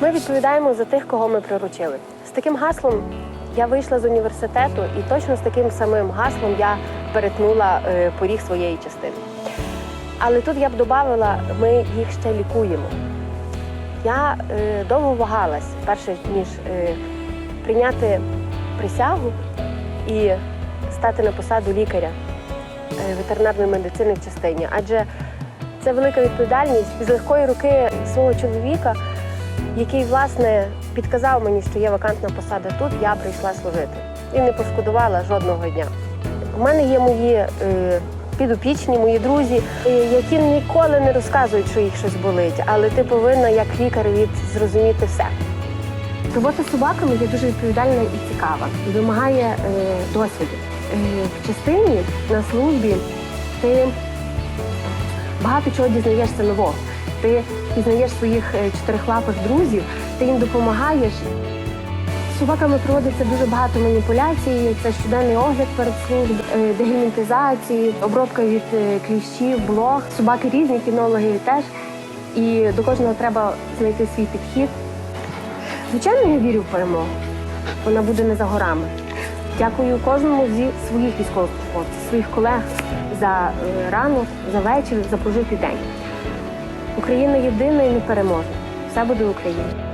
Ми відповідаємо за тих, кого ми приручили. З таким гаслом я вийшла з університету, і точно з таким самим гаслом я перетнула е, поріг своєї частини. Але тут я б додала, ми їх ще лікуємо. Я е, довго вагалась, перше ніж е, прийняти присягу і стати на посаду лікаря е, ветеринарної медицини в частині, адже це велика відповідальність з легкої руки свого чоловіка, який власне підказав мені, що є вакантна посада тут. Я прийшла служити і не пошкодувала жодного дня. У мене є мої е, підопічні, мої друзі, е, які ніколи не розказують, що їх щось болить, але ти повинна як лікар від зрозуміти все. Робота з собаками є дуже відповідальна і цікава, вимагає е, досвіду. Е, в частині на службі ти багато чого дізнаєшся нового. Ти пізнаєш своїх е, чотирихлапих друзів, ти їм допомагаєш. З собаками проводиться дуже багато маніпуляцій. Це щоденний огляд перед службою, е, дегельмінтизації, обробка від е, кліщів, блох. Собаки різні, кінологи теж. І до кожного треба знайти свій підхід. Звичайно, я вірю в перемогу. Вона буде не за горами. Дякую кожному зі своїх військовослужбовців, своїх колег за ранок, за вечір, за прожитий день. Україна єдина і непереможна. Все буде Україна.